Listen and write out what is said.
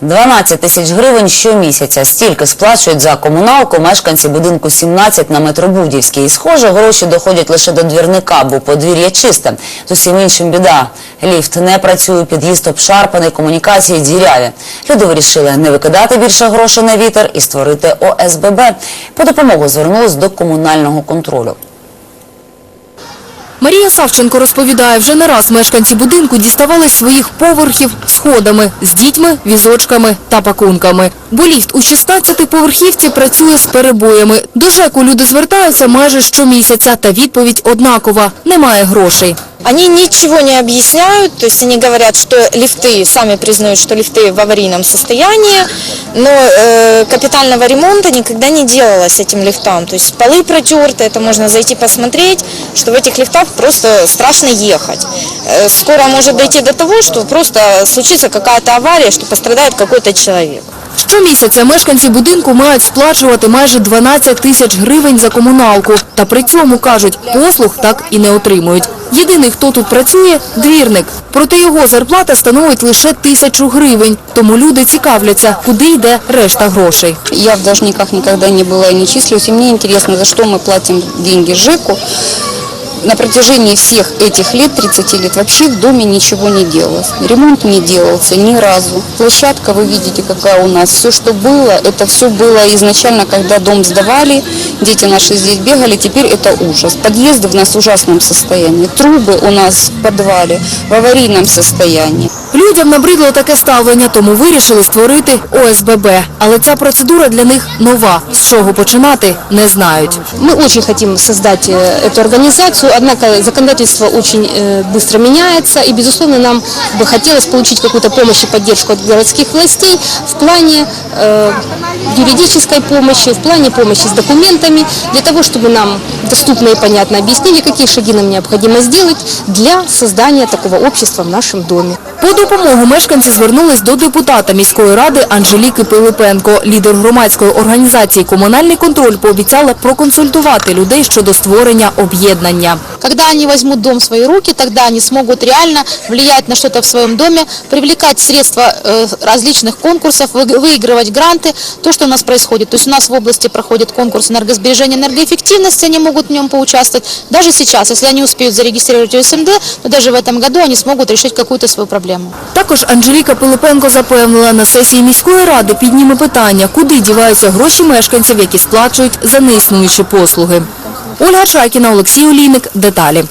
12 тисяч гривень щомісяця. Стільки сплачують за комуналку мешканці будинку 17 на Метробудівській. І, схоже, гроші доходять лише до двірника, бо подвір'я чисте. З усім іншим біда. Ліфт не працює, під'їзд обшарпаний, комунікації діряві. Люди вирішили не викидати більше грошей на вітер і створити ОСББ. По допомогу звернулись до комунального контролю. Марія Савченко розповідає, вже не раз мешканці будинку діставали своїх поверхів сходами з дітьми, візочками та пакунками. Бо ліфт у 16-поверхівці працює з перебоями. До ЖЕКу люди звертаються майже щомісяця, та відповідь однакова – немає грошей. Они ничего не объясняют, то есть они говорят, что лифты, сами признают, что лифты в аварийном состоянии, но э, капитального ремонта никогда не делалось этим лифтам. То есть полы протерты, это можно зайти посмотреть, что в этих лифтах просто страшно ехать. Э, скоро может дойти до того, что просто случится какая-то авария, что пострадает какой-то человек. Щомісяця мешканці будинку мають сплачувати майже 12 тисяч гривень за комуналку. Та при цьому, кажуть, послуг так і не отримують. Єдиний, хто тут працює – двірник. Проте його зарплата становить лише тисячу гривень. Тому люди цікавляться, куди йде решта грошей. Я в должниках никогда не была и не числюсь. И мне интересно, за что мы платим деньги ЖЭКу. На протяжении всех этих лет, 30 лет, вообще в доме ничего не делалось. Ремонт не делался ни разу. Площадка, вы видите, какая у нас. Все, что было, это все было изначально, когда дом сдавали, дети наши здесь бегали, теперь это ужас. Подъезды в нас в ужасном состоянии. Трубы у нас в подвале в аварийном состоянии. Людям набридло таке ставлення, тому вирішили створити ОСББ. Але ця процедура для них нова. З чого починати – не знають. Мы очень хотим создать э, эту организацию, однако законодательство очень э, быстро меняется, и, безусловно, нам бы хотелось получить какую-то помощь и поддержку от городских властей в плане э, юридической помощи, в плане помощи с документами, для того, чтобы нам доступно и понятно объяснили, какие шаги нам необходимо сделать для создания такого общества в нашем доме. По допомогу мешканці звернулись до депутата міської ради Анжеліки Пилипенко. Лідер громадської організації «Комунальний контроль» пообіцяла проконсультувати людей щодо створення об'єднання. Когда они возьмут дом в свои руки, тогда они смогут реально влиять на что-то в своем доме, привлекать средства э, различных конкурсов, вы- выигрывать гранты, то, что у нас происходит. То есть у нас в области проходит конкурс энергосбережения, энергоэффективности, они могут в нем поучаствовать. Даже сейчас, если они успеют зарегистрировать ОСМД, то даже в этом году они смогут решить какую-то свою проблему. Також Анжеліка Пилипенко запевнила, на сесії міської ради підніме питання, куди діваються гроші мешканців, які сплачують за неіснуючі послуги. Ольга Чайкіна, Олексій Олійник. Деталі.